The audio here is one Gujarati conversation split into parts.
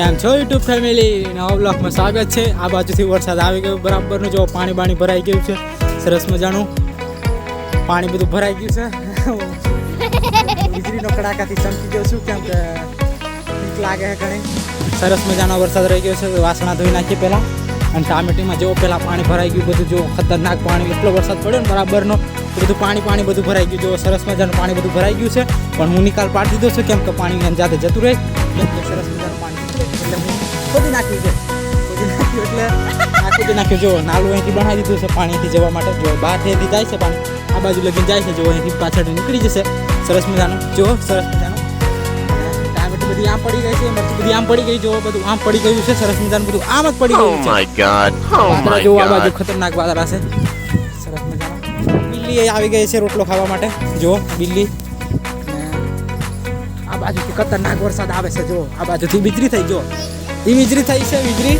કેમ છો યુટ્યુબ ફેમિલી નવા બ્લોકમાં સ્વાગત છે. આ બાજુથી વરસાદ આવી ગયો બરાબરનું જો પાણી બાણી ભરાઈ ગયું છે. સરસ મજાનું. પાણી બધું ભરાઈ ગયું છે. વીજળીનો કડાકાથી ચમકી ગયો છું. કેમ કે બીક લાગે છે ઘણી. સરસ મજાનો વરસાદ રહી ગયો છે. વાસણા ધોઈ નાખીએ પહેલાં. અને ટામેટીમાં જેવો પહેલાં પાણી ભરાઈ ગયું બધું જો ખતરનાક પાણી એટલો વરસાદ પડ્યો ને બરાબરનો બધું પાણી પાણી બધું ભરાઈ ગયું. જો સરસ મજાનું પાણી બધું ભરાઈ ગયું છે. પણ હું નિકાલ પાડી દીધો છું કેમ કે પાણી જાતે જતું રહે. એટલે સરસ મજાનું પાણી એટલે હું ખોદી નાખ્યું છે ખોદી નાખ્યું એટલે આ ખોદી નાખ્યું જો નાલું અહીંથી બનાવી દીધું છે પાણીથી જવા માટે જો બહારથી જાય છે પાણી આ બાજુ લગીને જાય છે જો અહીંથી પાછળ નીકળી જશે સરસ મજાનું જો સરસ મજાનું ટામેટી બધી આમ પડી ગઈ છે મરચી બધી આમ પડી ગઈ જો બધું આમ પડી ગયું છે સરસ મજાનું બધું આમ જ પડી ગયું છે જો આ બાજુ ખતરનાક વાદળા છે. સરસ મજાના. બિલ્લી આવી ગઈ છે રોટલો ખાવા માટે. જો બિલ્લી. બાજુથી ખતરનાક વરસાદ આવે છે, જો. આ બાજુથી વીજળી થઈ જો એ વીજળી થઈ છે, વીજળી.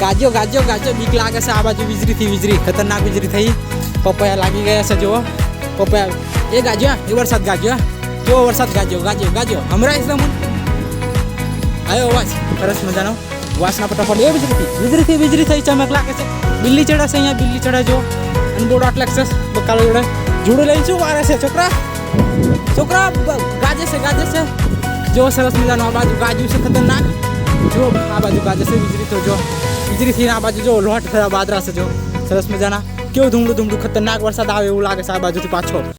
ગાજ્યો ગાજ્યો ગાજ્યો, બીક લાગે છે આ બાજુ વીજળીથી વીજળી. ખતરનાક વીજળી થઈ. પપૈયા લાગી ગયા છે જો પપૈયા એ ગાજ્યો, એ વરસાદ ગાજ્યો જો વરસાદ ગાજ્યો ગાજ્યો ગાજ્યો. હમણાં એકદમ આવ્યો અવાજ. સરસ મજાનો. વાસના ફટાફટ. એ વીજળીથી. વીજળીથી વીજળી થઈ ચમક લાગે છે. બિલ્લી ચડે છે અહીંયા, બિલ્લી ચડે જો અને બોર્ડ આટલે છે, બકાલો જોડે. જોડે લઈને શું વારે છે, છોકરા? છોકરા ગાજે છે ગાજે છે. જો સરસ મજાનો આ બાજુ ગાજ્યું છે ખતરનાક. જો આ બાજુ ગાજે છે વીજળી તો જો વીજળીથી આ બાજુ જો લોટ થયા બાદરા છે જો. સરસ મજાના. કેવું ધૂમડું ધૂમડું ખતરનાક વરસાદ આવે એવું લાગે છે આ બાજુથી પાછો.